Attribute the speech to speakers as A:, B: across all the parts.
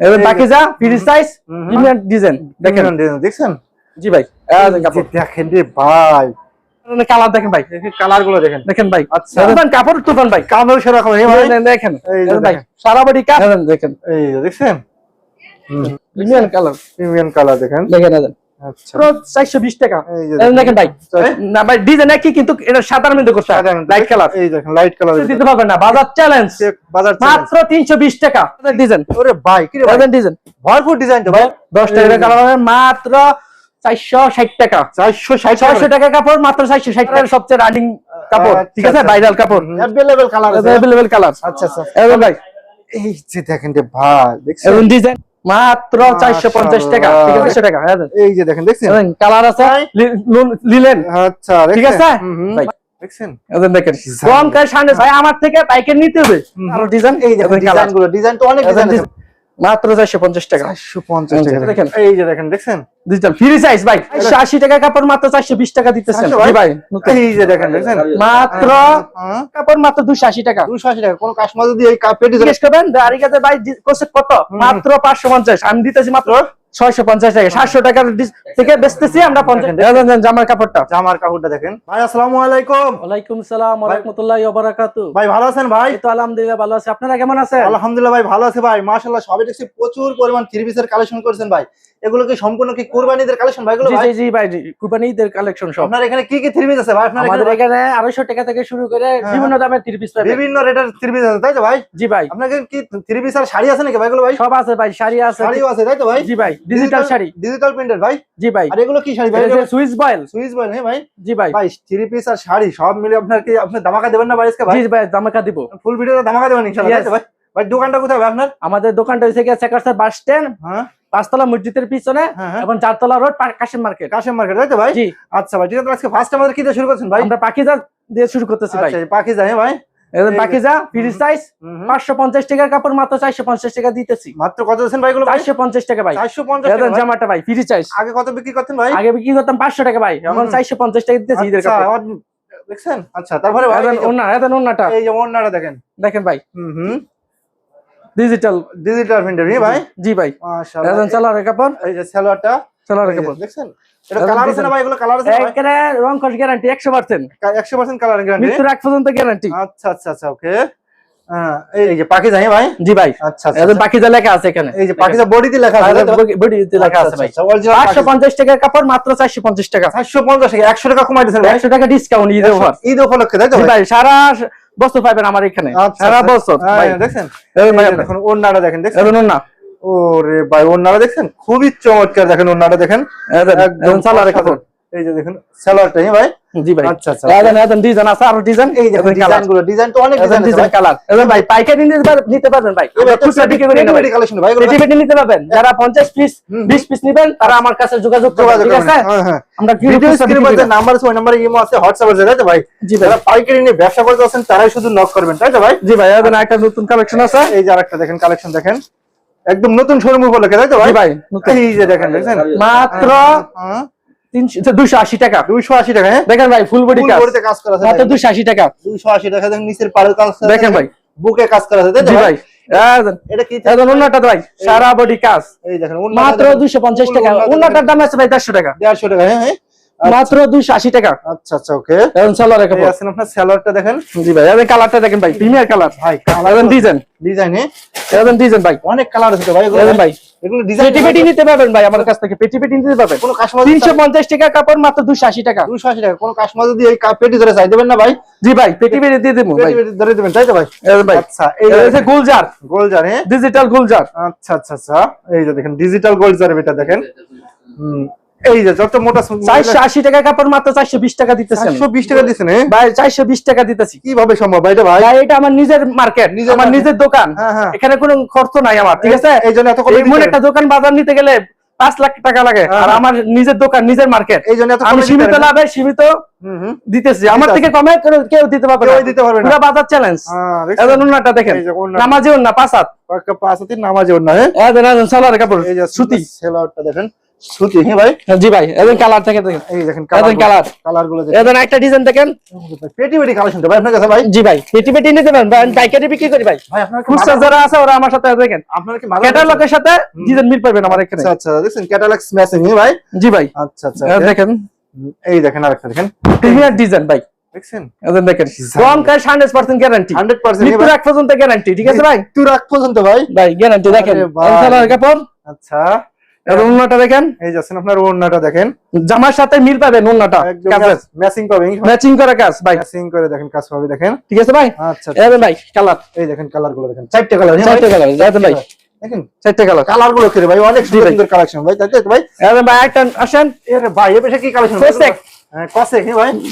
A: এবার
B: বাকি যা
A: ফ্রি সাইজ। প্রিমিয়াম ডিজাইন দেখেন।
B: দেখছেন?
A: জি ভাই কাপড়।
B: দেখেন রে ভাই।
A: কালার দেখেন ভাই।
B: কালারগুলো দেখেন।
A: দেখেন ভাই।
B: আচ্ছা।
A: কাপড় তুফান ভাই।
B: কামড় সেরকম
A: দেখেন, ভাই।
B: দেখেন।
A: সারা বডি দেখেন।
B: এই দেখছেন?
A: প্রিমিয়াম কালার
B: প্রিমিয়াম কালার দেখেন
A: দেখেন। দেখেন। ষাট টাকা। চারশো ছয়শো টাকা। কাপড় মাত্র
B: চারশো
A: ষাট টাকা। সবচেয়ে রানিং কাপড়। ঠিক আছে? ভাইরাল কাপড়।
B: অ্যাভেলেবেল কালার
A: অ্যাভেলেবেল কালার
B: আচ্ছা আচ্ছা।
A: ভাই। ডিজাইন মাত্র 450 টাকা ঠিক আছে? টাকা হ্যাঁ
B: এই যে দেখেন দেখছেন?
A: কালার আছে লিলেন।
B: আচ্ছা
A: ঠিক আছে?
B: দেখছেন?
A: দেখেন কম কাজ ভাই আমার থেকে পাইকার নিতে হবে। আরও ডিজাইন
B: এই দেখেন ডিজাইনগুলো ডিজাইন তো অনেক ডিজাইন
A: মাত্র 450 টাকা।
B: 450 টাকা।
A: দেখেন।
B: এই যে দেখেন দেখছেন?
A: ডিজিটাল ফ্রি সাইজ ভাই। আশি টাকা কাপড় মাত্র 420 টাকা দিতেছেন।
B: 400
A: ভাই?
B: এই যে দেখেন দেখছেন?
A: মাত্র
B: হ্যাঁ
A: কাপড় মাত্র 280 টাকা।
B: 280 টাকা। কোন কাস্টমার যদি এই পেটি ধরে
A: জিজ্ঞেস করবেন আরিকাতে ভাই জি- কত? মাত্র 550 আমি দিতেছি মাত্র 650 টাকা 700 টাকার থেকে বেচতেছি আমরা 50 দেন, দেন, জামার কাপড়টা।
B: জামার কাপড়টা দেখেন। ভাই আসসালামু আলাইকুম।
A: ওয়ালাইকুম সালাম ওয়া রাহমাতুল্লাহি ওয়া বারাকাতু
B: ভাই ভালো আছেন ভাই?
A: তো আলহামদুলিল্লাহ ভালো আছি। আপনারা কেমন আছেন?
B: আলহামদুলিল্লাহ ভাই ভালো আছে ভাই। মাশাআল্লাহ সবাই দেখছি প্রচুর পরিমাণ থ্রি পিসের কালেকশন করেছেন ভাই। এগুলো কি সম্পূর্ণ কি কুরবানিদের কালেকশন ভাই এগুলো
A: জি
B: ভাই?
A: জি জি ভাই জি, কুরবানিদের কালেকশন সব।
B: আপনার এখানে কি কি থ্রি পিস আছে ভাই? আপনার
A: আমাদের
B: এখানে
A: এখানে 250 টাকা থেকে শুরু করে
B: হ্যাঁ।
A: বিভিন্ন দামের থ্রি পিস পাবেন।
B: বিভিন্ন রেটের থ্রি পিস আছে তাই তো ভাই?
A: জি ভাই।
B: কি থ্রি পিস আর শাড়ি আছে নাকি ভাই এগুলো ভাই?
A: সব আছে ভাই শাড়ি আছে।
B: শাড়িও আছে তাই তো ভাই?
A: জি ভাই। ডিজিটাল শাড়ি।
B: ডিজিটাল প্রিন্টের ভাই?
A: জি ভাই।
B: আর এগুলো কি শাড়ি ভাই?
A: সুইচ বয়েল
B: সুইচ বল হ্যাঁ ভাই?
A: জি ভাই।
B: ভাই থ্রি পিস আর শাড়ি সব মিলে আপনার কি আপনি ধামাকা দেবেন না ভাই আজকে ভাই?
A: জি ভাই দামাকা দিব।
B: ফুল ভিডিওতে ধামাকা দেবেন ইনশাআল্লাহ ভাই? ভাই দোকানটা কোথায় ভাই আপনার?
A: আমাদের দোকানটা হচ্ছে গিয়ে চেকারসার বাস স্ট্যান্ড
B: হ্যাঁ।
A: পাঁচতলা মসজিদের পিছনে
B: হ্যাঁ, হ্যাঁ।
A: এবং চারতলা road Kashim market
B: Kashem market তাই তো ভাই?
A: জি।
B: আচ্ছা ভাই ঠিক আছে আজকে ফার্স্ট আমাদের কি দিয়ে শুরু করছেন ভাই?
A: আমরা পাকিজা দিয়ে শুরু করতেছি ভাই।
B: আচ্ছা পাখি যায় ভাই? যে-
A: ফ্রি সাইজ
B: হুম, হুম।
A: পাঁচশো পঞ্চাশ টাকার কাপড় মাত্র চারশো পঞ্চাশ টাকা দিতেছি।
B: মাত্র কত দিচ্ছেন ভাই ভাই?
A: পঞ্চাশ টাকা ভাই।
B: চারশো পঞ্চাশ
A: জামাটা ভাই ফ্রি সাইজ
B: আগে কত বিক্রি করতেন ভাই?
A: আগে বিক্রি করতাম পাঁচশো টাকা ভাই এখন
B: হুম।
A: চারশো পঞ্চাশ টাকা দিতেছি ঈদের
B: আচ্ছা,
A: কাপড়।
B: দেখছেন? আচ্ছা তারপরে ভাই
A: ওন্না এখন ওন্নাটা
B: এই যে ওন্নাটা দেখেন।
A: দেখেন ভাই।
B: হুম হুম।
A: ডিজিটাল
B: ডিজিটাল প্রিন্টার ভাই?
A: জি ভাই।
B: মাশাআল্লাহ।
A: এখন চালার কাপড়।
B: এই যে সালোয়ারটা।
A: চালার কাপড়।
B: দেখছেন? এটা কালার আছে না ভাই? এগুলো কালার আছে
A: এখানে রং কস গ্যারান্টি একশো পার্সেন্ট
B: 100% কালার গ্যারান্টি
A: মৃত্যুর আগ পর্যন্ত গ্যারান্টি
B: আচ্ছা আচ্ছা আচ্ছা ওকে হ্যাঁ এই যে পাখি যায় ভাই?
A: জি ভাই।
B: আচ্ছা আচ্ছা,
A: এখন
B: আচ্ছা।
A: লেখা আছে এখানে।
B: এই যে পাখিটা বডিতে লেখা আছে
A: বডিতে লেখা আছে
B: আচ্ছা,
A: ভাই।
B: আচ্ছা, original
A: পাঁচশো
B: পাখি।
A: পঞ্চাশ টাকার কাপড় মাত্র চারশো পঞ্চাশ টাকা।
B: 450 টাকা 100 টাকা কমাই দিয়েছেন
A: টাকা ডিসকাউন্ট ঈদ অফার
B: ঈদ উপলক্ষে তাই তো ভাই?
A: সারা বছর পাবেন আমার এখানে।
B: আচ্ছা,
A: সারা
B: আচ্ছা।
A: বছর
B: হ্যাঁ,
A: ভাই। এই ভাই।
B: দেখুন ওন্নাটা দেখেন দেখছেন?
A: এখন না
B: ওরে ভাই ওন্নাটা দেখছেন? খুবই চমৎকার দেখেন ওন্নাটা দেখেন।
A: একদম চালার কাপড়
B: এই যে দেখুন সালোয়ারটা হ্যাঁ ভাই?
A: জি ভাই।
B: আচ্ছা আচ্ছা।
A: এখন এখন ডিজাইন আছে আরও ডিজাইন
B: এই দেখুন ডিজাইনগুলো ডিজাইন তো অনেক ডিজাইন
A: কালার এখন ভাই। পাইকারি নিতে পার- নিতে পারবেন ভাই। খুচরা বিক্রি করি
B: কালেকশন ভাই।
A: পেটি নিতে পারবেন। যারা পঞ্চাশ পিস
B: হুম।
A: বিশ পিস নিবেন তারা আমার কাছে যোগাযোগ করবেন ঠিক আছে?
B: হ্যাঁ হ্যাঁ।
A: আমরা
B: ভিডিও
A: খুচরা
B: স্ক্রিনের মধ্যে নাম্বার আছে ওই নাম্বারে ইমো আছে হোয়াটসঅ্যাপ আছে তাই তো ভাই?
A: জি ভাই।
B: যারা পাইকারি নিয়ে ব্যবসা করতে আছেন তারাই শুধু নক করবেন তাই তো ভাই?
A: জি ভাই এখন একটা নতুন কালেকশন আছে।
B: এই যে আরেকটা দেখেন কালেকশন দেখেন। একদম নতুন শোরুম উপলক্ষে তাই তো ভাই?
A: ভাই
B: এই যে দেখেন দেখছেন?
A: মাত্র
B: হ্যাঁ,
A: আশি টাকা।
B: 280 টাকা হ্যাঁ?
A: দেখেন ভাই ফুল বডি কাজ
B: করা আছে
A: আশি টাকা।
B: 280 টাকা দেখেন নিচের কাজ
A: দেখেন ভাই।
B: বুকে কাজ করা আছে তাই ভাই?
A: সারা বডি কাজ
B: দেখেন
A: মাত্র দুইশো পঞ্চাশ টাকা।
B: ওন্নাটা
A: অন্যটার দাম আছে ভাই দেড়শো টাকা।
B: 150 টাকা হ্যাঁ হ্যাঁ।
A: মাত্র দুইশো আশি টাকা।
B: আচ্ছা আচ্ছা ওকে
A: এখন সালোয়ার
B: আছেন আপনার সালোয়ারটা দেখেন।
A: জি ভাই এখন কালারটা দেখেন ভাই প্রিমিয়ার কালার।
B: ভাই
A: এখন ডিজাইন
B: ডিজাইন
A: ডিজাইন ভাই।
B: অনেক কালার আছে ভাই এগুলো
A: ভাই।
B: এগুলো ডিজাইন
A: পেটি পেটি নিতে পারবেন ভাই আমার কাছ থেকে পেটি পেটি নিতে পারবেন।
B: কোনো কাস্টমার
A: তিনশো পঞ্চাশ টাকা কাপড় মাত্র দুশো আশি টাকা।
B: 280 টাকা কোনো কাস্টমার যদি এই পেটি ধরে চাই দেবেন না ভাই?
A: জি ভাই পেটি পেটি দিয়ে দেবো ভাই।
B: পেটি ধরে দেবেন তাই তো ভাই?
A: ভাই।
B: আচ্ছা এই
A: গুলজার
B: গোল হ্যাঁ?
A: ডিজিটাল গুলজার
B: আচ্ছা আচ্ছা আচ্ছা। এই যে দেখেন ডিজিটাল গোল্ড জার এটা দেখেন। হুম, এই যে যত মোটা
A: চারশো আশি টাকা কাপড় মাত্র চারশো বিশ টাকা দিতেছেন।
B: চারশো বিশ টাকা দিচ্ছেন হ্যাঁ?
A: ভাই চারশো বিশ টাকা দিতেছি।
B: কীভাবে সম্ভব ভাই এটা ভাই?
A: ভাই এটা আমার নিজের মার্কেট আমার নিজের দোকান।
B: হ্যাঁ হ্যাঁ।
A: এখানে কোনো খরচ নাই আমার ঠিক আছে?
B: এই জন্য এত
A: এমন একটা দোকান বাজার নিতে গেলে পাঁচ লাখ টাকা লাগে
B: হ্যাঁ,
A: আর। আমার নিজের দোকান নিজের মার্কেট।
B: এই জন্য এত
A: আমি সীমিত লাভে সীমিত দিতেছি। আমার থেকে কমে কেউ- দিতে পারবে না।
B: দিতে পারবে না।
A: পুরো বাজার চ্যালেঞ্জ এখন ওনাটা দেখেন। নামাজি না পাঁচাত
B: কয়েকটা পাঁচ হাতে নামাজে ওড়না হ্যাঁ?
A: এখন সালোয়ার কাপড়
B: এই যে
A: সুতি।
B: সেলারটা দেখেন। সুতি হ্যাঁ ভাই?
A: জি ভাই এদের কালার থেকে দেখেন।
B: এই দেখেন
A: কালার
B: কালারগুলো দেখেন।
A: এদের একটা ডিজাইন দেখেন।
B: পেটি পেটি কালেকশন ভাই আপনার কাছে ভাই?
A: জি ভাই পেটি পেটি নিতে পারেন। ভাই, পাইকারি বিক্রি করি ভাই।
B: ভাই আপনার
A: খুচরা যারা আছে ওরা আমার সাথে দেখেন
B: আপনার কি
A: ক্যাটালগের সাথে ডিজাইন মিল পাবেন আমার এখানে।
B: আচ্ছা আচ্ছা দেখছেন ক্যাটালগ স্ম্যাশিং হ্যাঁ ভাই?
A: জি ভাই।
B: আচ্ছা আচ্ছা
A: দেখেন।
B: এই দেখেন আরেকটা দেখেন।
A: প্রিমিয়ার ডিজাইন ভাই।
B: দেখছেন?
A: এদের দেখেন রং কাজ গ্যারান্টি
B: 100%
A: মৃত্যুর এক পর্যন্ত গ্যারান্টি ঠিক আছে ভাই?
B: পর্যন্ত ভাই।
A: ভাই গ্যারান্টি দেখেন। কাপড়।
B: আচ্ছা।
A: এর ওন্নাটা দেখেন।
B: এই যাচ্ছেন আপনার ওড়নাটা দেখেন।
A: জামার সাথে মিল পাবেন ওন্নাটা
B: একদম ম্যাচিং
A: করা কাজ ভাই।
B: ম্যাচিং করে দেখেন কাজ পাবে দেখেন।
A: ঠিক আছে ভাই?
B: আচ্ছা
A: এদের ভাই কালার
B: এই দেখেন কালারগুলো দেখেন। চারটে কালার
A: চারটে কালার এদের ভাই।
B: দেখেন
A: চারটে কালার
B: কালারগুলো করে ভাই? অনেক সুন্দর কালেকশন ভাই তাই ভাই?
A: ভাই একটা আসেন।
B: এর ভাই এ পেশে কি কালেকশন হ্যাঁ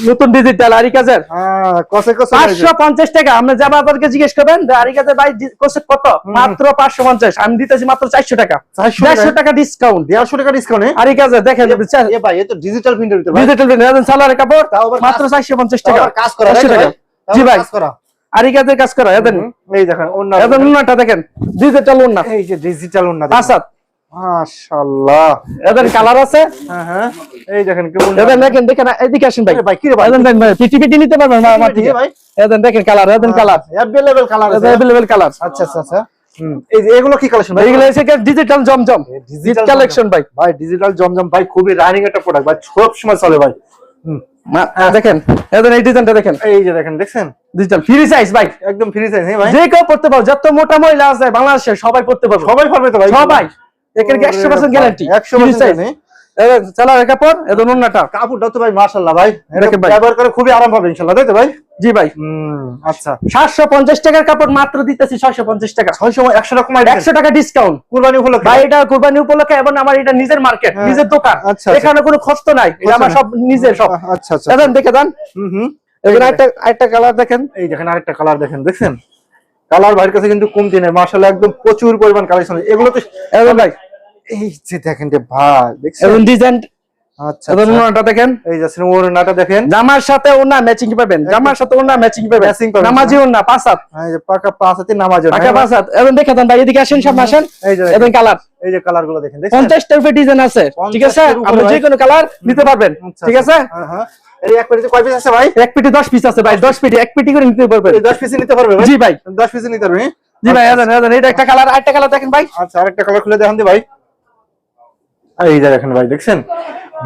A: নতুন ডিজিটাল আরি কাজের?
B: হ্যাঁ
A: পাঁচশো পঞ্চাশ টাকা। আপনি জামাদারকে জিজ্ঞেস করবেন আরি কাজের ভাই জি- কত? মাত্র পাঁচশো পঞ্চাশ। আমি দিতেছি মাত্র চারশো টাকা।
B: চারশো
A: টাকা। ডিসকাউন্ট
B: দেড়শো টাকা ডিসকাউন্ট
A: আরি দেখেন।
B: ভাই এ তো ডিজিটাল প্রিন্টের
A: ডিজিটাল সালোয়ার কাপড় মাত্র চারশো পঞ্চাশ টাকা।
B: কাজ করা
A: 400 টাকা। জি ভাই।
B: কাজ করা।
A: আরি কাজের কাজ করা এদের
B: এই দেখেন ওন্না
A: দেখেন। ডিজিটাল উন্না
B: এই যে ডিজিটাল ওন্না
A: আসাদ
B: মাশাআল্লাহ
A: এদের কালার আছে
B: হ্যাঁ হ্যাঁ এই দেখেন কি ওন্না
A: এদের দেখেন দেখেন এদিকে আসেন ভাই
B: আরে ভাই, কি রে ভাই?
A: এদের দেখেন ভাই পিটি পিটি নিতে পারবেন ভাই আমার থেকে
B: ভাই
A: এদের দেখেন কালার এদের কালার
B: অ্যাভেলেবল কালার আছে
A: এদের अवेलेबल কালার
B: আচ্ছা আচ্ছা আচ্ছা হুম এই যে এগুলো কি কালেকশন ভাই
A: এগুলো এসে ডিজিটাল জমজম
B: digital
A: কালেকশন ভাই
B: ভাই ডিজিটাল জমজম ভাই খুবই রানিং একটা প্রোডাক্ট ভাই সব সময় চলে ভাই হুম
A: মা- দেখেন এদের এই ডিজাইনটা দেখেন
B: এই যে দেখেন দেখছেন
A: ডিজিটাল ফ্রি সাইজ ভাই
B: একদম ফ্রি সাইজ হ্যাঁ ভাই
A: যে কেউ পড়তে পারবে যত মোটা মহিলা আছে বাংলাদেশে সবাই পড়তে পারবে
B: সবাই পারবে তো ভাই
A: সবাই এখানে একশো পার্সেন্ট গ্যারান্টি
B: একশো পার্সেন্ট
A: চালার কাপড় এদের অন্যটা
B: কাপড়টা তো ভাই মাশাআল্লাহ ভাই।
A: দেখেন ভাই।
B: ব্যবহার করে খুবই আরাম পাবে ইনশাআল্লাহ তাই তো ভাই?
A: জি ভাই।
B: আচ্ছা।
A: টাকার কাপড় মাত্র দিতেছি টাকা। টাকা ডিসকাউন্ট
B: কুরবানি উপলক্ষে।
A: ভাই এটা কোরবানি উপলক্ষে এবং আমার এটা নিজের মার্কেট
B: হ্যাঁ।
A: নিজের দোকান।
B: আচ্ছা, আচ্ছা।
A: এখানে কোনো খরচ নাই এটা আমার সব নিজের সব।
B: আচ্ছা আচ্ছা।
A: দেখেন দেখে দেন।
B: হুম হুম।
A: এখানে একটা একটা কালার দেখেন।
B: এই দেখেন আরেকটা কালার দেখেন দেখছেন? কালার ভাইয়ের কাছে কিন্তু কমতি নেই মাশাআল্লাহ একদম প্রচুর পরিমাণ কালেকশন এগুলো তো
A: ভাই
B: এই যে দেখেন যে ভাই দেখছেন?
A: এবং ডিজাইন
B: আচ্ছা
A: এবং
B: আচ্ছা।
A: ওনাটা দেখেন।
B: এই যাচ্ছেন ওড়নাটা দেখেন।
A: জামার সাথে ওনা ম্যাচিং পাবেন জামার সাথে ওনা ম্যাচিং পাবেন।
B: Matching পাবেন,
A: নামাজি ওনা পাঁচ
B: এই যে পাকা পাঁচ হাতে নামাজ
A: টাকা পাঁচ এবং দেখে ভাই এদিকে আসেন সব আসেন। এবং কালার
B: এই যে কালারগুলো দেখেন দেখছেন?
A: পঞ্চাশটা রুপে ডিজাইন আছে ঠিক আছে?
B: 50 টার উপরে
A: আপনি যে কোনো কালার নিতে পারবেন
B: আচ্ছা,
A: ঠিক আছে।
B: হ্যাঁ, হ্যাঁ। এই এক পেটিতে কয় পিস আছে ভাই?
A: এক পেটি দশ পিস আছে ভাই দশ পেটি এক পেটি করে নিতে পারবেন।
B: এই 10 পিস নিতে পারবে ভাই?
A: জি ভাই।
B: 10 পিস নিতে পারবে হ্যাঁ?
A: জি ভাই এটা একটা কালার আরেকটা কালার দেখেন ভাই।
B: আচ্ছা আরেকটা কালার খুলে দেখান দি এই যে দেখেন ভাই দেখছেন?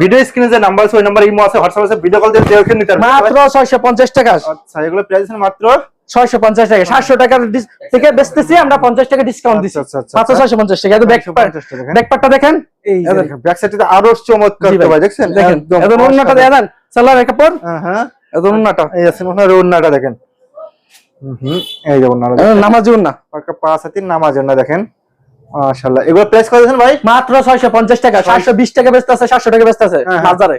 B: ভিডিও স্ক্রিনে যে নাম্বার আছে ওই নাম্বার ইমো আছে হোয়াটসঅ্যাপ আছে ভিডিও কল দিয়ে দেখে নিতে পারবে
A: মাত্র ছয়শো পঞ্চাশ টাকা।
B: আচ্ছা এগুলো প্রাইস মাত্র?
A: ছয়শো পঞ্চাশ টাকা সাতশো টাকার থেকে বেচতেছি আমরা পঞ্চাশ টাকা ডিসকাউন্ট
B: আচ্ছা, আচ্ছা,
A: মাত্র
B: আচ্ছা।
A: ছয়শো পঞ্চাশ টাকা। ব্যাক
B: 150 টাকা।
A: ব্যাকপারটা দেখেন?
B: এই দেখেন ব্যাক সাইডে আরও চমৎকার তো
A: ভাই,
B: দেখছেন?
A: দেখেন অন্যটা কাপড়।
B: হ্যাঁ হ্যাঁ।
A: অন্যটা
B: এই আছেন ওনার ওন্নাটা দেখেন। হুম এই যে দেখেন।
A: এদের
B: পাকা পাঁচ হাতে নামাজ ওন্না দেখেন। মাশাআল্লাহ। এগুলো প্রাইস কত দিয়েছেন ভাই?
A: মাত্র ছয়শো পঞ্চাশ টাকা সাতশো বিশ টাকা বেচতে আছে সাতশো টাকা বেচতে আছে
B: হ্যাঁ, হ্যাঁ।
A: বাজারে।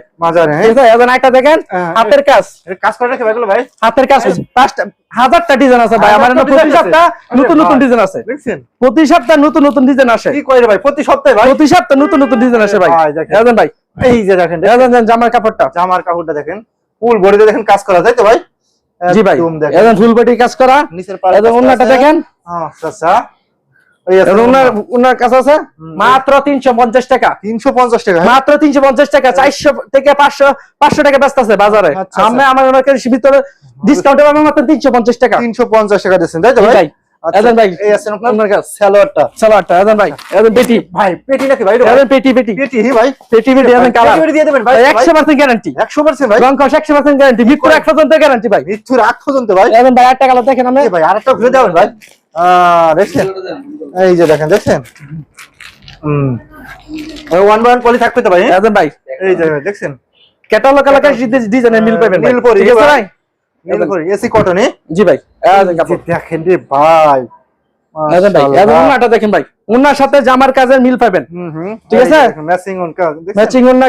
B: হ্যাঁ।
A: ঠিক আছে এদের একটা দেখেন হাতের কাজ।
B: কাজ করে রাখে ভাইগুলো ভাই?
A: হাতের কাজ পাঁচটা হাজারটা ডিজাইন আছে ভাই আমার প্রতি সপ্তাহ নতুন নতুন ডিজাইন আছে।
B: দেখছেন?
A: প্রতি সপ্তাহ নতুন নতুন ডিজাইন আসে।
B: কি কই রে ভাই প্রতি সপ্তাহে ভাই?
A: প্রতি সপ্তাহ নতুন নতুন ডিজাইন আসে ভাই।
B: দেখেন।
A: ভাই।
B: এই যে দেখেন
A: দেন জামার কাপড়টা।
B: জামার কাপড়টা দেখেন। ফুল বডিতে দেখেন কাজ করা যায় তো ভাই?
A: জি ভাই।
B: দেখেন।
A: এদের ফুল বডি কাজ করা।
B: নিচের পাড়ে
A: অন্যটা দেখেন।
B: আচ্ছা আচ্ছা।
A: ওনার কাছে আছে? মাত্র তিনশো পঞ্চাশ টাকা।
B: 350 টাকা? হ্যাঁ?
A: মাত্র তিনশো পঞ্চাশ টাকা চারশো থেকে পাঁচশো পাঁচশো টাকা ব্যস্ত আছে বাজারে।
B: আচ্ছা,
A: আমার ওনাকে ভিতরে ডিসকাউন্টে মাত্র তিনশো পঞ্চাশ টাকা।
B: 350 টাকা দিয়েছেন তাই তো ভাই?
A: ভাই
B: আচ্ছা,
A: ভাই।
B: এই আছেন আপনার?
A: আপনার কাছে।
B: সালোয়ারটা।
A: সালোয়ারটা এদের ভাই। এদের পেটি।
B: ভাই পেটি নাকি ভাই?
A: পেটি পেটি।
B: পেটি ভাই।
A: পেটি পেটি এদের কালার
B: পেটি দিয়ে দেবেন ভাই।
A: একশো পার্সেন্ট গ্যারান্টি
B: 100% ভাই?
A: রং গ্যারান্টি মৃত্যুর এক পর্যন্ত গ্যারান্টি ভাই।
B: মৃত্যুর আগ পর্যন্ত ভাই?
A: এদের ভাই একটা কালার দেখেন আমি
B: এই ভাই আরেকটা খুলে দেবেন ভাই। আহ, দেখছেন এই যে দেখেন দেখছেন? হুম। ওয়ান বাই ওয়ান পলি তো ভাই হ্যাঁ?
A: ভাই।
B: এই যে দেখছেন?
A: ক্যাটালগ এলাকায় ডিজাইনের মিল পাবেন
B: মিল পরি,
A: ঠিক আছে
B: ভাই। নীল করে এসি কটনে
A: জি ভাই।
B: দেখেন রে ভাই।
A: দেখেন সাথে জামার কাজের মিল পাবেন। ঠিক আছে?
B: ম্যাচিং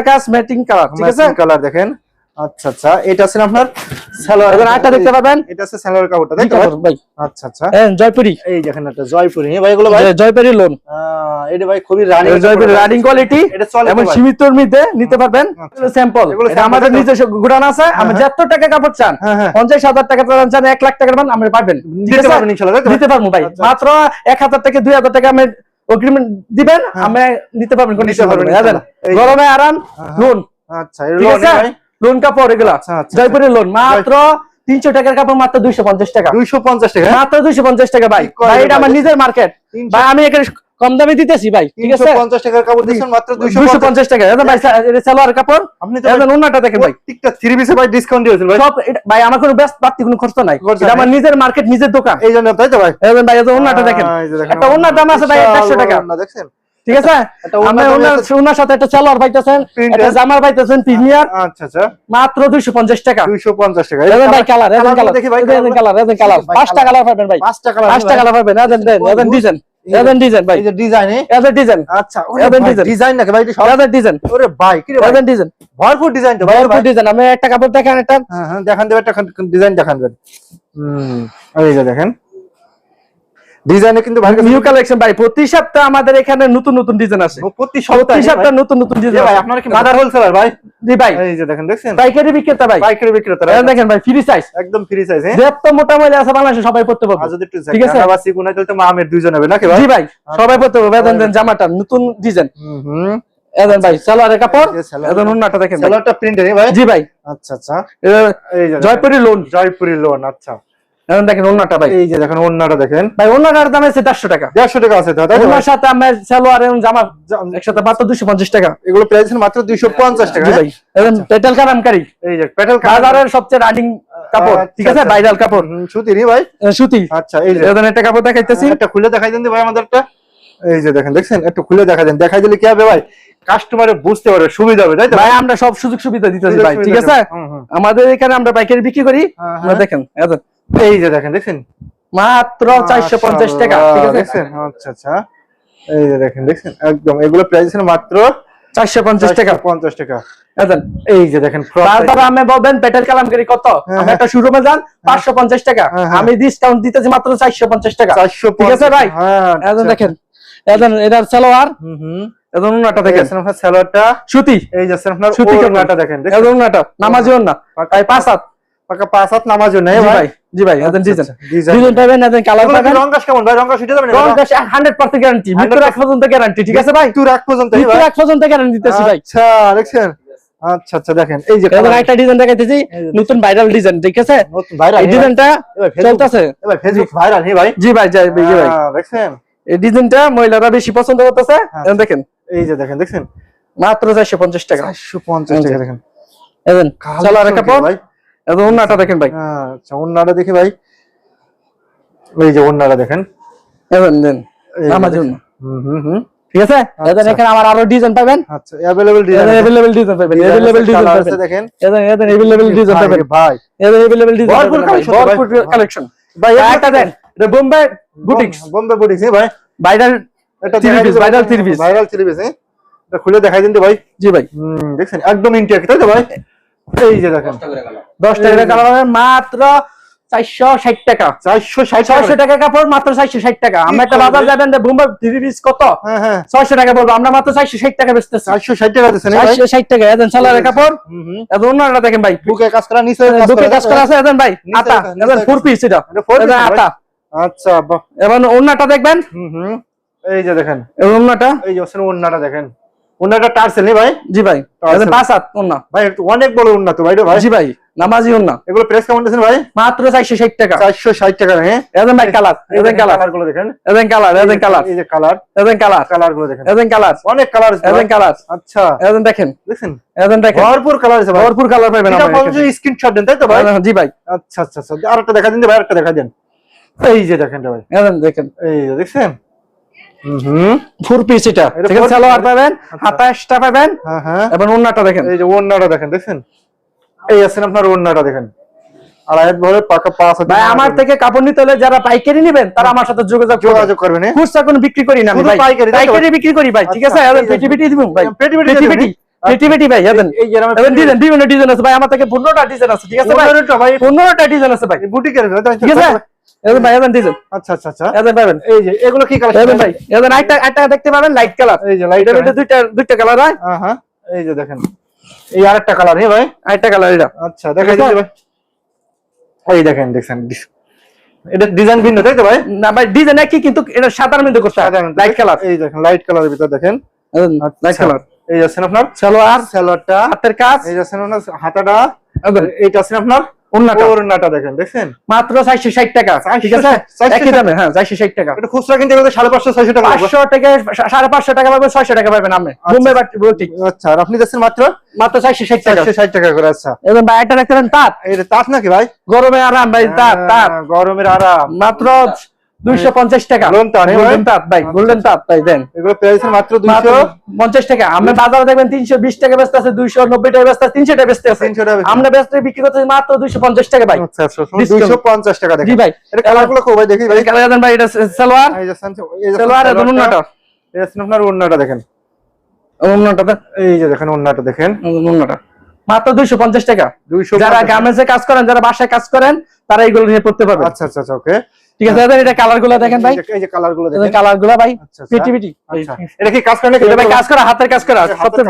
A: কাজ ম্যাচিং কালার ঠিক আছে?
B: কালার দেখেন। আচ্ছা আচ্ছা। এটা আছে আপনার সালোয়ার
A: এবার আরেকটা দেখতে পাবেন।
B: এটা আছে সালোয়ার কাপড়টা তাই তো ভাই? আচ্ছা আচ্ছা।
A: হ্যাঁ জয়পুরি।
B: এই দেখেন একটা জয়পুরি। হ্যাঁ ভাই এগুলো ভাই?
A: জয়পুরি লোন
B: এটা ভাই খুবই রানিং
A: জয়পুরি রানিং কোয়ালিটি
B: এটা চলে
A: এবং
B: ভাই?
A: সীমিতর মধ্যে নিতে পারবেন।
B: আচ্ছা।
A: স্যাম্পল
B: এগুলো
A: এটা আমাদের। নিজস্ব গুডান আছে। আমি
B: হ্যাঁ।
A: যত টাকা কাপড় চান
B: হ্যাঁ, হ্যাঁ।
A: পঞ্চাশ হাজার টাকা চান এক লাখ টাকার মান আমরা পাবেন
B: দিতে পারবেন ইনশাআল্লাহ?
A: দিতে পারব ভাই।
B: আচ্ছা,
A: মাত্র এক হাজার থেকে দুই হাজার টাকা আমি অগ্রিম দিবেন আমি নিতে পারবেন কন্ডিশন
B: হ্যাঁ। পারবেন,
A: পারবেন গরমে আরাম
B: হ্যাঁ, হ্যাঁ।
A: লোন
B: আচ্ছা এ ভাই?
A: লোন কাপড় এগুলা?
B: আচ্ছা আচ্ছা
A: জয়পুরের লোন মাত্র তিনশো টাকার কাপড় মাত্র দুইশো পঞ্চাশ টাকা।
B: 250 টাকা?
A: মাত্র দুইশো পঞ্চাশ টাকা ভাই। ভাই এটা আমার নিজের মার্কেট ভাই আমি এখানে কম দামে দিতেছি ভাই। ঠিক আছে?
B: 350 টাকার কাপড় দিচ্ছেন মাত্র
A: দুইশো
B: 250
A: পঞ্চাশ টাকা। এটা ভাই সালোয়ার কাপড়
B: আপনি তো
A: এখন অন্যটা দেখেন ভাই।
B: প্রত্যেকটা পিসে ভাই ডিসকাউন্ট দিয়েছেন ভাই।
A: সব ভাই আমার কোনো ব্যস্ত বাড়তি কোনো খরচ নাই। এটা আমার নিজের মার্কেট নিজের দোকান।
B: এই জন্য তাই তো ভাই?
A: এখন ভাই এটা অন্যটা দেখেন। একটা দাম আছে ভাই টাকা। ঠিক আছে? আমরা ওনার ওনার সাথে একটা সালোয়ার পাইতেছেন। একটা জামার পাইতেছেন প্রিমিয়ার
B: আচ্ছা আচ্ছা।
A: মাত্র দুইশো পঞ্চাশ টাকা।
B: 250 টাকা।
A: এদের ভাই কালার
B: কালারগুলো
A: কালার।
B: দেখি ভাই,
A: এদের কালার এদের কালার। পাঁচটা
B: কালার।
A: পাবেন ভাই।
B: পাঁচটা কালার
A: পাঁচটা কালার পাবেন। এদের দেন এদের ডিজাইন এদের ডিজাইন ভাই।
B: এই যে ডিজাইন
A: এদের ডিজাইন
B: আচ্ছা
A: এদের design।
B: ডিজাইন নাকি ভাই? এটা সব
A: এদের ডিজাইন
B: ওরে ভাই কি রে
A: এদের ডিজাইন
B: ভরপুর ডিজাইন তো ভাই
A: ভরপুর ডিজাইন আমি একটা কাপড় দেখেন একটা।
B: হ্যাঁ হ্যাঁ দেখান দেবে একটা ডিজাইন দেখান দেবেন হুম। এই যে দেখেন। ডিজাইনে কিন্তু ভাই
A: নিউ কালেকশন ভাই প্রতি সপ্তাহে আমাদের এখানে নতুন নতুন ডিজাইন আসে।
B: প্রতি সপ্তাহে
A: সপ্তাহে নতুন নতুন ডিজাইন
B: ভাই আপনারা কি মাদার হোলসেলার ভাই?
A: জি ভাই।
B: এই যে দেখেন দেখছেন?
A: পাইকারি বিক্রেতা ভাই।
B: পাইকারি বিক্রেতারা
A: এদের দেখেন ভাই ফ্রি সাইজ
B: একদম ফ্রি সাইজ হ্যাঁ?
A: যেহেতু মোটা মহিলা আছে বাংলাদেশে সবাই পড়তে
B: আর
A: পারবে
B: যদি একটু
A: ঠিক আছে।
B: জানাবাসি গুনা চলতে মামের দুইজন হবে নাকি ভাই?
A: জি ভাই সবাই পড়তে পারবে। এদের দেন জামাটা নতুন ডিজাইন
B: হুম হুম।
A: এদের ভাই সালোয়ারের কাপড়।
B: যে সালোয়ার।
A: দেখেন
B: সালোয়ারটা প্রিন্টের ভাই?
A: জি ভাই।
B: আচ্ছা আচ্ছা।
A: জয়পুরি লোন
B: জয়পুরি লোন আচ্ছা।
A: দেখেন ভাই।
B: এই যে দেখেন ওন্নাটা দেখেন।
A: ভাই দাম আছে চারশো টাকা।
B: দেড়শো টাকা আছে
A: সাথে আমার সালোয়ার এবং জামা একসাথে মাত্র টাকা।
B: এগুলো প্রাইস মাত্র টাকা হ্যাঁ?
A: ভাই এবং পেটেল কালামকারী
B: এই যে পেট্রোল
A: বাজারের সবচেয়ে রানিং কাপড়
B: আচ্ছা,
A: ঠিক আছে?
B: আচ্ছা।
A: ভাইরাল কাপড়।
B: সুতিরি ভাই।
A: সুতি।
B: আচ্ছা এই যে।
A: একটা কাপড় দেখাইতেছি।
B: একটা খুলে দেখাই দেন ভাই আমাদেরটা। এই যে দেখেন দেখছেন? একটু খুলে দেখা দেন। দেখাই দিলে কি হবে ভাই? কাস্টমারে বুঝতে পারবে সুবিধা হবে তাই তো
A: ভাই আমরা সব সুযোগ সুবিধা দিতেছি ভাই ঠিক আছে। আমাদের এখানে আমরা পাইকারি বিক্রি করি।
B: হ্যাঁ,
A: দেখেন এদের
B: এই যে দেখেন দেখছেন
A: মাত্র চারশো পঞ্চাশ টাকা ঠিক আছে
B: দেখছেন আচ্ছা আচ্ছা এই যে দেখেন দেখছেন একদম এগুলো প্রাইস মাত্র
A: চারশো পঞ্চাশ টাকা
B: পঞ্চাশ টাকা
A: এদের
B: এই যে দেখেন
A: তারপর আমি বলবেন পেটেল কালামকারী কত
B: হ্যাঁ,
A: আমি
B: হ্যাঁ।
A: একটা শোরুমে যান পাঁচশো পঞ্চাশ টাকা
B: হ্যাঁ, হ্যাঁ।
A: আমি ডিসকাউন্ট দিতেছি মাত্র চারশো পঞ্চাশ টাকা
B: চারশো
A: ঠিক আছে ভাই?
B: হ্যাঁ আচ্ছা।
A: দেখেন এদের এটার সালোয়ার
B: হুম হুম
A: এদের উন্নাটা
B: দেখেন
A: দেখেন
B: সালোয়ারটা
A: সুতি
B: এই যে আপনার
A: সুতি।
B: দেখেন
A: নামাজি উন্না পাঁচ হাত
B: পাকা পাঁচ হাত ভাই?
A: জি ভাই এদের
B: আচ্ছা,
A: ডিজাইন
B: আচ্ছা,
A: ডিজাইন পাবেন এদের কালার পাবেন।
B: কেমন ভাই? উঠে যাবে না
A: রং হান্ড্রেড পার্সেন্ট গ্যারান্টি মৃত্যুর এক পর্যন্ত গ্যারান্টি ঠিক আছে ভাই?
B: একটু পর্যন্ত
A: এক পর্যন্ত গ্যারান্টি দিতেছি ভাই।
B: আচ্ছা দেখছেন? আচ্ছা আচ্ছা দেখেন এই যে
A: এদের একটা ডিজাইন দেখাইতেছি নতুন ভাইরাল ডিজাইন ঠিক আছে?
B: নতুন ভাইরাল
A: এই ডিজাইনটা
B: এবার
A: চলতেছে।
B: এবার ফেসবুক ভাইরাল হে ভাই।
A: জি ভাই ভাই জি ভাই।
B: দেখছেন?
A: এই ডিজাইনটা মহিলারা বেশি পছন্দ করতেছে।
B: আচ্ছা।
A: দেখেন।
B: এই যে দেখেন দেখছেন?
A: মাত্র চারশো পঞ্চাশ টাকা।
B: চারশো পঞ্চাশ টাকা দেখেন।
A: এদের সালোয়ারের
B: কালো
A: কাপড়
B: ভাই?
A: উন্নাটা দেখেন ভাই।
B: আচ্ছা ওন্নাটা দেখি ভাই। এই যে ওন্নাটা দেখেন।
A: দেন
B: এই যে
A: নামাজি
B: দেখেন।
A: উন্না
B: হুম হুম হুম।
A: ঠিক আছে? এদের
B: আচ্ছা।
A: এখানে আমার আরও ডিজাইন পাবেন।
B: আচ্ছা
A: এদের
B: ডিজাইন
A: এভেলেবেল ডিজাইন পাবেন এভেলেবেল ডিজাইন পাবেন।
B: দেখেন।
A: এদের এদের এভেলেবেল ডিজাইন পাবেন।
B: ভাই।
A: এদের এভেলেবেল ডিজাইন
B: ভরপুর
A: কালেকশন
B: ভাই।
A: একটা দেন এটা বোম্বে বুটিক্স
B: বোম্বে বুটিক্স ভাই।
A: ভাইরাল
B: এটা
A: viral
B: ভাইরাল থ্রি পিস হ্যাঁ। এটা খুলে দেখাই দিন তো ভাই।
A: জি ভাই।
B: হুম দেখছেন? একদম ইনটেক তাই তো ভাই? এই যে দেখেন
A: দশ টাকা কালার। পাবেন মাত্র চারশো ষাট টাকা।
B: চারশো
A: ছয়শো টাকা কাপড় মাত্র চারশো ষাট টাকা। আমরা একটা বাজার যাবেন যে থ্রি পিস কত? ছয়শো টাকা বলব। আমরা মাত্র চারশো ষাট টাকা বেচতেছি।
B: চারশো ষাট টাকা দিচ্ছেন এই ভাই?
A: চারশো ষাট টাকা। এদের সালারের কাপড়?
B: হুম হুম।
A: অন্যটা দেখেন ভাই।
B: বুকে কাজ করা নিচে কাজ করা,
A: কাজ করা আছে ভাই। আটা। ফোর পিস এটা? আটা।
B: আচ্ছা বাহ।
A: এবং অন্যটা দেখবেন।
B: এই যে দেখেন।
A: অন্যটা
B: এই যে ওন্নাটা দেখেন। ওন্নাটা টার্সেল নেই ভাই?
A: জি ভাই। পাঁচ হাত অন্য
B: ভাই অনেক বড় ওন্না তো ভাই ভাই।
A: জি ভাই নামাজি অন্য
B: এগুলো প্রেস কেমন দিচ্ছেন ভাই?
A: মাত্র চারশো ষাট টাকা।
B: চারশো ষাট টাকা হ্যাঁ?
A: এদের ভাই কালার এদের
B: কালারগুলো দেখেন।
A: এদের কালার এদের কালার
B: এই যে কালার
A: এদের কালার
B: কালারগুলো দেখেন।
A: এদের কালার
B: অনেক কালার
A: এদের কালার
B: আচ্ছা।
A: এদের দেখেন।
B: দেখছেন
A: এদের দেখেন।
B: ভরপুর কালার আছে
A: ভরপুর কালার পাবেন আপনারা
B: স্ক্রিনশট দেন তাই তো ভাই?
A: জি ভাই।
B: আচ্ছা আচ্ছা আচ্ছা। আরেকটা দেখা দিন ভাই আরেকটা দেখা দেন। এই যে দেখেন ভাই।
A: এদের দেখেন।
B: এই দেখছেন?
A: ফোর পিস এটা। সালোয়ার পাবেন
B: আচ্ছা।
A: হাতাশটা পাবেন
B: হ্যাঁ হ্যাঁ।
A: এবং অন্যটা দেখেন।
B: এই যে ওন্নাটা দেখেন দেখছেন? এই আছেন আপনার ওন্নাটা দেখেন। আড়াই হাত ভরে পাকা পাঁচ হাত
A: ভাই আমার থেকে কাপড় নিতে হলে যারা পাইকারি নেবেন তারা আমার সাথে যোগাযোগ
B: যোগাযোগ করবেন হ্যাঁ?
A: খুচরা কোনো বিক্রি করি না
B: পাইকারি,
A: পাইকারি বিক্রি করি ভাই। ঠিক আছে পেটি পেটি দিব ভাই।
B: পেটি পেটি
A: পেটি
B: দেবেন,
A: পেটি পেটি পেটি ভাই এদের
B: এই যে আমার
A: ডিজাইন বিভিন্ন ডিজাইন আছে ভাই। আমার থেকে পনেরোটা ডিজাইন আছে ঠিক আছে ভাই।
B: পনেরোটা ভাই।
A: পনেরোটা ডিজাইন আছে ভাই।
B: বুটিকের
A: ঠিক আছে? এদের ভাই এদের ডিজাইন
B: আচ্ছা আচ্ছা আচ্ছা।
A: এদের পাবেন
B: এই যে এগুলো কি কালার
A: এদের ভাই এদের একটা একটা দেখতে পাবেন লাইট কালার
B: এই যে লাইট
A: মধ্যে দুইটা দুইটা কালার হয়।
B: হ্যাঁ হ্যাঁ এই যে দেখেন। এই আরেকটা কালার হ্যাঁ ভাই।
A: আরেকটা কালার এটা।
B: আচ্ছা দেখাই
A: ঠিক
B: ভাই। এই দেখেন দেখছেন ডিস- এটা ডিজাইন ভিন্ন তাই তো ভাই?
A: না ভাই ডিজাইন একই কিন্তু এটা সাদার মধ্যে করতে লাইট কালার
B: এই দেখেন লাইট কালারের ভিতর দেখেন।
A: লাইট কালার
B: এই যাচ্ছেন আপনার?
A: সালোয়ার।
B: সালোয়ারটা।
A: হাতের কাজ।
B: এই যাচ্ছেন আপনার? হাতাটা। এইটা আছেন আপনার? ওড়নাটা। দেখেন দেখছেন?
A: মাত্র চারশো ষাট টাকা ঠিক আছে? একই দামে হ্যাঁ টাকা।
B: এটা খুচরা কিনতে গেলে সাড়ে পাঁচশো ছয়শো টাকা
A: টাকা সাড়ে পাঁচশো টাকা পাবেন ছয়শো টাকা পাবেন আপনি। বোম্বে বুটিক
B: আচ্ছা আর আপনি যাচ্ছেন মাত্র?
A: টাকা।
B: করে আচ্ছা।
A: এবং রাখতে পারেন
B: এটা তাঁত। নাকি ভাই?
A: গরমে আরাম ভাই তাপ তাপ
B: আহ, গরমের আরাম।
A: মাত্র দুইশো পঞ্চাশ টাকা।
B: Golden তাঁত, হ্যাঁ ভাই?
A: গোল্ডেন তাঁত ভাই গোল্ডেন তাঁত ভাই দেন।
B: এগুলো প্রাইস মাত্র
A: টাকা। আমরা বাজারে দেখবেন টাকা বেচতে আছে টাকা বেচতে আছে তিনশো টাকা বেচতে আছে।
B: 300 টাকা
A: আমরা বেচতে বিক্রি করতে মাত্র দুইশো পঞ্চাশ টাকা ভাই।
B: আচ্ছা আচ্ছা
A: Discount।
B: দুইশো
A: জি
B: দেখেন।
A: ভাই
B: এটা কালারগুলো ভাই দেখি ভাই।
A: কালার দেন ভাই এটা সালোয়ার।
B: এই
A: সালোয়ার উন্নাটা
B: আপনার দেখেন।
A: উন্নাটা
B: যে দেখেন দেখেন।
A: উন্নাটা মাত্র দুইশো পঞ্চাশ টাকা। যারা গার্মেন্টসে কাজ করেন যারা বাসায় কাজ করেন তারা এইগুলো নিয়ে পড়তে পারবে
B: আচ্ছা আচ্ছা আচ্ছা ওকে
A: ঠিক আছে দাদা এটা কালারগুলো দেখেন ভাই।
B: এই যে কালারগুলো দেখেন।
A: কালারগুলো ভাই
B: আচ্ছা, আচ্ছা।
A: PT PT.
B: আচ্ছা। এটা কি কাজ করে
A: এটা ভাই কাজ করা হাতের কাজ করা সবচেয়ে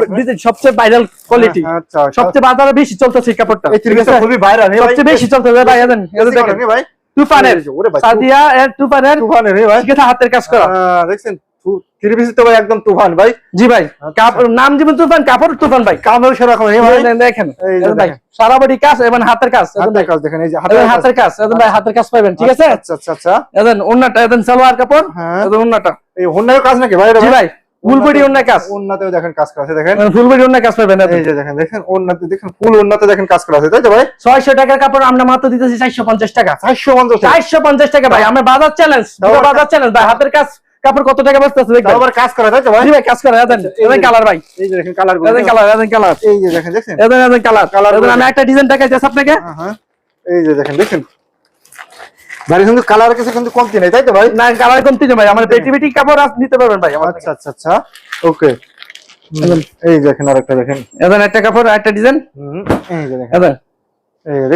A: সবচেয়ে ভাইরাল কোয়ালিটি
B: আচ্ছা
A: সবচেয়ে বাজারে বেশি চলতেছে কাপড়টা।
B: এই থ্রি খুবই ভাইরাল
A: সবচেয়ে বেশি চলতেছে ভাই দেখেন।
B: ভাই?
A: তুফানের
B: ওরে ভাই
A: সাদিয়া এর তুফানের
B: তুফানের ভাই।
A: ঠিক আছে হাতের কাজ করা।
B: দেখছেন? থ্রি পিস তো ভাই একদম তুফান ভাই
A: জি ভাই
B: আচ্ছা।
A: নাম যেমন তুফান কাপড় তুফান ভাই
B: কামেও সেরকম
A: দেখেন, দেখেন
B: এই যে
A: এদের ভাই সারা বডি কাজ এবং হাতের কাজ
B: হাতের কাজ দেখেন এই যে হাতের
A: হাতের কাজ এদের ভাই হাতের কাজ পাবেন ঠিক আছে
B: আচ্ছা আচ্ছা আচ্ছা
A: এদেন ওন্নাটা এদেন সালোয়ার কাপড়
B: হ্যাঁ।
A: ওন্নাটা
B: এই হোন্ডার কাজ নাকি ভাই
A: জি ভাই ফুল ওন্না কাজ
B: ওন্নাতেও দেখেন কাজ করা আছে দেখেন
A: ফুল বডি ওন্না কাজ পাবেন
B: এই যে দেখেন দেখেন ওন্নাতে দেখেন ফুল ওন্নাতে দেখেন কাজ করা আছে তাই তো ভাই
A: ছয়শো টাকার কাপড় আমরা মাত্র দিতেছি চারশো পঞ্চাশ টাকা
B: চারশো পঞ্চাশ টাকা।
A: চারশো পঞ্চাশ টাকা ভাই আমরা বাজার চ্যালেঞ্জ বাজার চ্যালেঞ্জ ভাই হাতের কাজ কাপড় কত টাকা ব্যস্ত আছে
B: তাও আবার কাজ করা তাই ভাই?
A: ভাই কাজ করে এদেন কালার ভাই।
B: এই যে দেখেন কালার
A: এদেন কালার এদেন কালার
B: এই যে দেখেন
A: এদেন এদেন কালার এদেন আমি একটা ডিজাইন দেখাইতেছি আপনাকে।
B: হ্যাঁ, হ্যাঁ। এই যে দেখেন দেখছেন? ভাই কিন্তু কালার কিছু কিন্তু কমতি নেই তাই তো ভাই?
A: না কালার কমতি না ভাই আমার পেটি পেটি কাপড় আপ নিতে পারবেন ভাই আমার
B: আচ্ছা আচ্ছা আচ্ছা। ওকে এই দেখেন আরেকটা দেখেন।
A: এদেন একটা কাপড় একটা ডিজাইন
B: হুম, এই যে দেখেন।
A: এদেন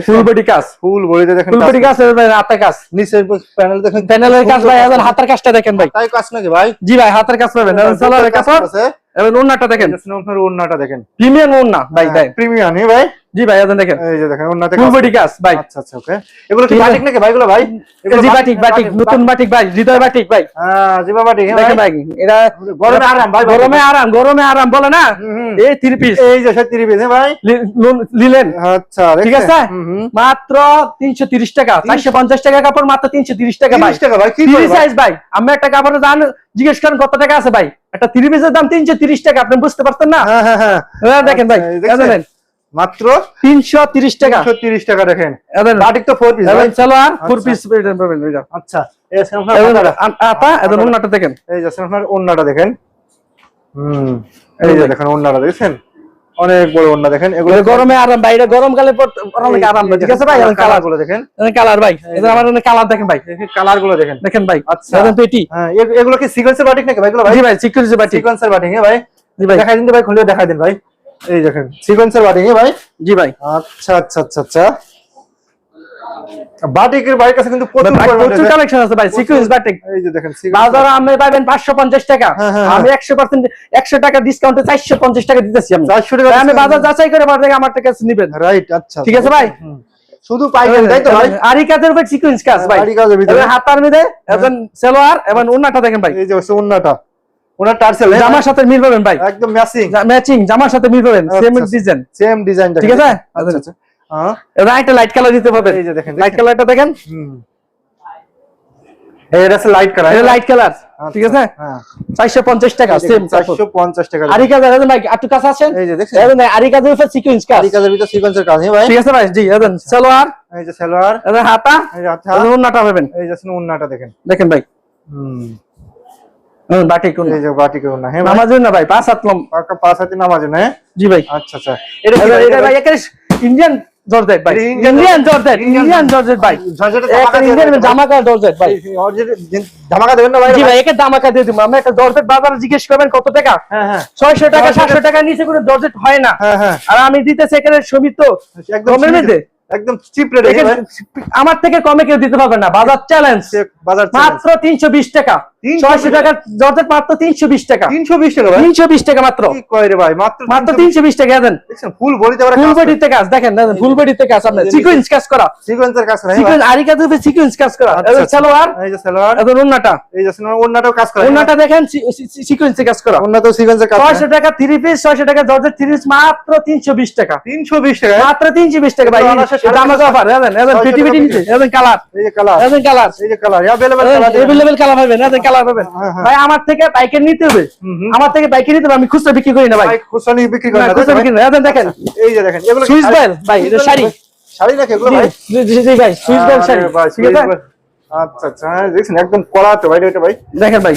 A: ফুল বডি কাজ।
B: ফুল বডিতে দেখেন
A: ফুল বডি কাজ ভাই হাতের কাজ।
B: নিচে প্যানেল দেখেন।
A: প্যানেলের কাজ ভাই হাতের কাজটা দেখেন ভাই।
B: তাই কাজ নাকি ভাই?
A: জি ভাই হাতের কাজ পাবেন। এদেন কাজ
B: আছে।
A: এদেন ওন্নাটা দেখেন।
B: আপনার ওন্নাটা দেখেন।
A: প্রিমিয়াম ওন্না ভাই ভাই।
B: প্রিমিয়াম ভাই।
A: জি ভাই দেখেন।
B: এই যে দেখেন ওন্নাতে
A: ফুল
B: কাজ
A: বডি কাজ ভাই।
B: আচ্ছা আচ্ছা ওকে এগুলো কি বাটিক নাকি ভাইগুলো ভাই?
A: জি বাটিক বাটিক নতুন বাটিক ভাই হৃদয় বাটিক ভাই।
B: হ্যাঁ জিবা বাটিক হ্যাঁ
A: দেখেন
B: ভাই।
A: এটা
B: গরমে আরাম ভাই
A: গরমে আরাম গরমে আরাম বলে না। এই থ্রি পিস
B: এই যে সত্যি পিস হ্যাঁ ভাই।
A: লিলেন
B: আচ্ছা
A: ঠিক আছে। মাত্র তিনশো তিরিশ টাকা চারশো পঞ্চাশ টাকা কাপড় মাত্র তিনশো তিরিশ টাকা ভাই।
B: 30 টাকা ভাই কি?
A: সাইজ ভাই। আমি একটা কাপড় দাম জিজ্ঞেস করেন কত টাকা আছে ভাই? একটা থ্রি পিসের দাম তিনশো তিরিশ টাকা আপনি বুঝতে পারতেন না?
B: হ্যাঁ হ্যাঁ হ্যাঁ।
A: দেখেন ভাই
B: আচ্ছা,
A: দেখেন।
B: মাত্র
A: তিনশো তিরিশ টাকা।
B: 330 টাকা দেখেন। বাটিক তো ফোর পিস
A: চলো আর ফোর
B: আচ্ছা।
A: পিস
B: আচ্ছা
A: অন্যটা দেখেন।
B: এই যে আপনার ওন্নাটা দেখেন। হম এই যে দেখেন। অন্যটা দেখছেন? অনেক বড় ওন্না দেখেন এগুলো
A: গরমে আরাম ভাই এটা গরমকালে অনেক আরাম ভাই ঠিক আছে ভাই
B: কালারগুলো দেখেন।
A: কালার ভাই আমার কালার দেখেন ভাই।
B: কালারগুলো দেখেন।
A: দেখেন ভাই
B: আচ্ছা।
A: দেখেন
B: তো এটি। এগুলো কি সিকোয়েন্সের বাটিক নাকি ভাই এগুলো ভাই?
A: জি ভাই সিকোয়েন্সের বাটিক
B: সিকোয়েন্সের বাটিক হ্যাঁ ভাই।
A: জি ভাই।
B: দেখাই দিন তো ভাই খুলে দেখাই দিন ভাই। এই দেখেন সিকোয়েন্সের বাটিক হ্যাঁ ভাই।
A: জি ভাই।
B: আচ্ছা আচ্ছা আচ্ছা আচ্ছা। বাটিকের বাইক আছে কিন্তু প্রচুর
A: ভাই, কালেকশন আছে
B: এই যে দেখেন
A: বাজারে আপনি পাবেন পাঁচশো পঞ্চাশ টাকা।
B: হ্যাঁ, হ্যাঁ,
A: আমি একশো পার্সেন্ট একশো টাকা ডিসকাউন্টে চারশো পঞ্চাশ টাকা দিতেছি আমি।
B: 400 টাকা
A: আমি বাজার যাচাই করে আমার থেকে আমার টাকা নিবেন।
B: রাইট আচ্ছা
A: ঠিক আছে ভাই?
B: শুধু পাইকারি তাই তো ভাই?
A: আরি কাজের উপর সিকুয়েন্স কাজ ভাই।
B: আরি কাজের ভিতরে।
A: হাতার মধ্যে এখন সেলোয়ার এবং উন্নাটা দেখেন ভাই।
B: এই যে হচ্ছে ওন্নাটা। ওনার টার্সেল
A: জামার সাথে মিল পাবেন ভাই।
B: একদম ম্যাচিং
A: ম্যাচিং জামার সাথে মিল পাবেন সেম ডিজাইন
B: সেম ডিজাইন
A: ঠিক আছে?
B: আচ্ছা আচ্ছা। হ্যাঁ
A: একটা লাইট কালার দিতে পারবেন।
B: এই যে দেখেন,
A: লাইট। কালারটা দেখেন।
B: এটা লাইট কালার
A: এটা লাইট কালার ঠিক আছে?
B: হ্যাঁ।
A: টাকা সেম
B: 450 টাকা
A: আরি কাজ দেখেন ভাই একটু কাছে আছেন
B: এই যে দেখছেন?
A: এখন আরি কাজের উপর সিকুয়েন্স কাজ
B: আরি কাজের ভিতর সিকোয়েন্সের কাজ হ্যাঁ ভাই।
A: ঠিক আছে ভাই জি এখন সেলোয়ার।
B: এই যে সালোয়ার।
A: হাতা।
B: এই যে
A: এখন উন্নাটা পাবেন।
B: এই যে ওন্নাটা দেখেন।
A: দেখেন ভাই।
B: হুম।
A: হুম, বাটিক উন্না।
B: এই যে বাটিকে ওন্না হ্যাঁ ভাই।
A: না ভাই পাঁচ হাত লম
B: পাঁচ হাতে নামাজ না হ্যাঁ?
A: জি ভাই।
B: আচ্ছা আচ্ছা। এটা
A: এটা
B: ভাই?
A: ইন্ডিয়ান জর্জেট ভাই ইন্ডিয়ান জর্জেট ইন্ডিয়ান জর্জেট ভাই ইন্ডিয়ান জর্জেট ভাই
B: ধামাকা দেবেন। না ভাই।
A: জি ভাই একে দিয়ে দিব। আমরা একটা জর্জেট বাজারে জিজ্ঞেস করবেন কত টাকা?
B: হ্যাঁ হ্যাঁ।
A: ছয়শো টাকা
B: ছয়শো
A: সাতশো টাকার নিচে কোনো জর্জেট হয় না।
B: হ্যাঁ হ্যাঁ।
A: আর আমি দিতেছি এখানে সমিত
B: একদম
A: কমের
B: একদম চিপ রেটে
A: আমার থেকে কমে কেউ দিতে পারবে না। বাজার চ্যালেঞ্জ
B: বাজার
A: মাত্র তিনশো বিশ টাকা।
B: তিনশো
A: ছয়শো টাকা জর্জেট মাত্র তিনশো বিশ টাকা।
B: তিনশো বিশ টাকা
A: তিনশো বিশ টাকা মাত্র।
B: ভাই
A: তিনশো বিশ। টাকা দেন।
B: ফুল বডিতে
A: ফুল বডিতে কাজ দেখেন দেখেন ফুল বডিতে কাজ আপনার। সিকোয়েন্স কাজ করা।
B: সিকোয়েন্সের কাজ করে
A: সিকোয়েন্স আরিকা দেবে সিকোয়েন্স কাজ করা। এবং। সালোয়ার
B: এই যে সালোয়ার।
A: এবং ওন্নাটা
B: এই যে অন্যটাও কাজ করে
A: ওন্নাটা দেখেন সিকোয়েন্সে কাজ করা।
B: অন্যটাও সিকোয়েন্সের কাজ
A: ছয়শো টাকা থ্রি পিস ছয়শো টাকা জর্জেট থ্রি পিস মাত্র তিনশো বিশ টাকা।
B: তিনশো বিশ টাকা
A: মাত্র তিনশো বিশ টাকা ভাই।
B: এগুলো অনায়াসে সাড়ে
A: দামা অফার দেখেন দেখেন
B: ছয়শো
A: পেটি
B: টাকা।
A: পেটি
B: পিস।
A: কালার
B: এই যে কালার এই যে colour available colour
A: available colour পাবেন দেখেন কালার পাবেন।
B: হ্যাঁ, হ্যাঁ।
A: ভাই আমার থেকে পাইকারি নিতে হবে। আমার থেকে পাইকারি নিতে হবে আমি খুচরা বিক্রি করি না ভাই।
B: খুচরা বিক্রি
A: না,
B: করেন না,
A: খুচরা বিক্রি না। দেখেন।
B: এই যে দেখেন এগুলো কি
A: বেল ভাই এটা শাড়ি।
B: শাড়ি নাকি এগুলো ভাই?
A: জি, জি, জি ভাই সুইস বেল শাড়ি। ঠিক আছে?
B: আচ্ছা আচ্ছা হ্যাঁ, দেখছেন একদম কড়া তো ভাই এটা ভাই।
A: দেখেন ভাই।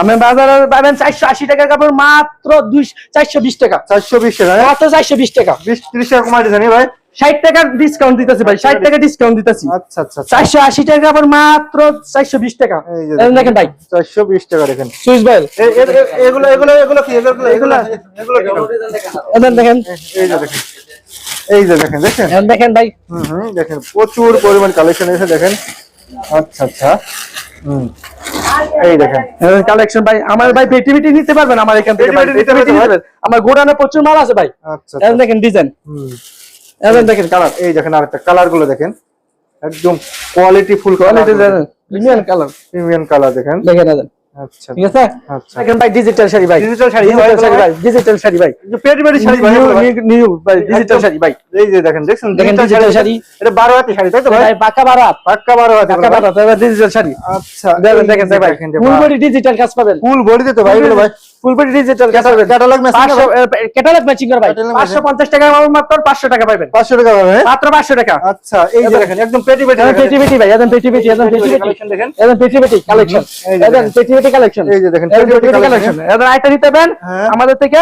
A: আমি বাজারে পাবেন চারশো আশি টাকার কাপড় মাত্র দুই চারশো বিশ টাকা।
B: চারশো বিশ টাকা হ্যাঁ?
A: মাত্র চারশো বিশ টাকা।
B: বিশ ত্রিশ টাকা কমাই দিয়েছেন ভাই।
A: ষাট টাকার ডিসকাউন্ট দিতেছি ভাই ষাট টাকা ডিসকাউন্ট দিতেছি।
B: আচ্ছা আচ্ছা আচ্ছা।
A: চারশো আশি টাকার কাপড় মাত্র চারশো বিশ টাকা।
B: এই
A: দেখেন ভাই।
B: চারশো বিশ টাকা দেখেন। এগুলো এগুলো এগুলো কি এগুলো এগুলো এগুলো
A: দেখেন।
B: এই যে দেখেন। এই যে দেখেন দেখেন?
A: এখন দেখেন ভাই।
B: হুম দেখেন প্রচুর পরিমাণ কালেকশন এসে দেখেন। আচ্ছা আচ্ছা। হুম। এই দেখেন।
A: কালেকশন ভাই। আমার ভাই পেটি পেটি নিতে পারবেন আমার এখান থেকে গোডাউনে প্রচুর মাল আছে ভাই।
B: আচ্ছা
A: দেখেন ডিজাইন
B: হুম।
A: এখন দেখেন কালার
B: এই দেখেন আরেকটা কালারগুলো দেখেন। একদম quality
A: full quality premium colour
B: premium colour দেখেন।
A: দেখেন দেখেন।
B: আচ্ছা।
A: ঠিক আছে?
B: আচ্ছা।
A: ভাই ডিজিটাল শাড়ি ভাই। ডিজিটাল শাড়ি
B: ভাই।
A: ডিজিটাল শাড়ি ভাই।
B: যে পেটি পেটি শাড়ি ভাই
A: নিউ ভাই ডিজিটাল শাড়ি ভাই।
B: এই যে দেখেন দেখছেন?
A: শাড়ি।
B: এটা হাতি শাড়ি তাই তো ভাই হাতি
A: পাকা ডিজিটাল শাড়ি।
B: আচ্ছা
A: দেখেন দেখেন ভাই। ফুল বডি ডিজিটাল কাজ পাবেন।
B: ফুল বডিতে তো ভাই এগুলো ভাই।
A: Full
B: body digital
A: catalogue catalogue matching করে ভাই। টাকা মাত্র পাঁচশো টাকা পাবেন
B: পাঁচশো টাকা পাবে হ্যাঁ?
A: মাত্র পাঁচশো টাকা।
B: আচ্ছা এই যে দেখেন একদম পেটি পেটি
A: পেটি পেটি ভাই এখন পেটি পেটি এখন পেটি পেটি।
B: Collection দেখেন।
A: এখন পেটি পেটি কালেকশন
B: দেখেন।
A: পেটি পেটি কালেকশন
B: এই যে দেখেন, পেটি পেটি
A: কালেকশন আইটা নিতে পারেন
B: হ্যাঁ।
A: আমাদের থেকে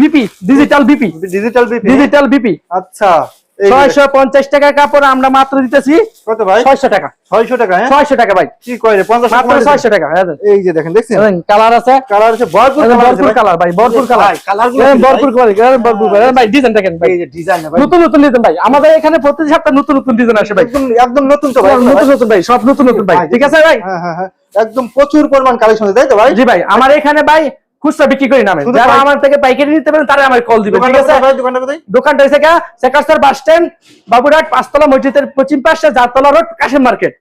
A: BP digital BP.
B: Digital BP.
A: Digital BP.
B: আচ্ছা। এই যে
A: ছয়শো পঞ্চাশ টাকা কাপড় আমরা মাত্র দিতেছি
B: কত ভাই?
A: ছয়শো টাকা।
B: ছয়শো টাকা হ্যাঁ?
A: ছয়শো টাকা ভাই।
B: কি
A: মাত্র টাকা হ্যাঁ
B: এই যে দেখেন দেখছেন?
A: কালার আছে।
B: কালার আছে ভরপুর ভাই।
A: কালার ভাই ভরপুর কালার।
B: ভাই, গুলো
A: ভরপুর কালার ভরপুর কালার ভাই ডিজাইন দেখেন ভাই।
B: এই যে ডিজাইন ভাই।
A: নতুন নতুন ডিজাইন ভাই। আমাদের এখানে প্রতি সপ্তাহে নতুন নতুন ডিজাইন আসে ভাই।
B: একদম নতুন তো ভাই
A: নতুন নতুন ভাই সব নতুন নতুন ভাই। ঠিক আছে ভাই?
B: হ্যাঁ হ্যাঁ হ্যাঁ। একদম প্রচুর পরিমাণ কালেকশন তাই তো ভাই?
A: জি ভাই। আমার এখানে ভাই খুচরা বিক্রি করি নামে। যারা আমার থেকে পাইকারি নিতে পারেন তারা আমার কল দিবেন ঠিক
B: দোকানটা
A: আছে
B: দোকানটা
A: হচ্ছে সেকাস্টার বাস স্ট্যান্ড বাবুরহাট পাঁচতলা মসজিদের পশ্চিম পাশে জাতলা রোড কাশিম মার্কেট।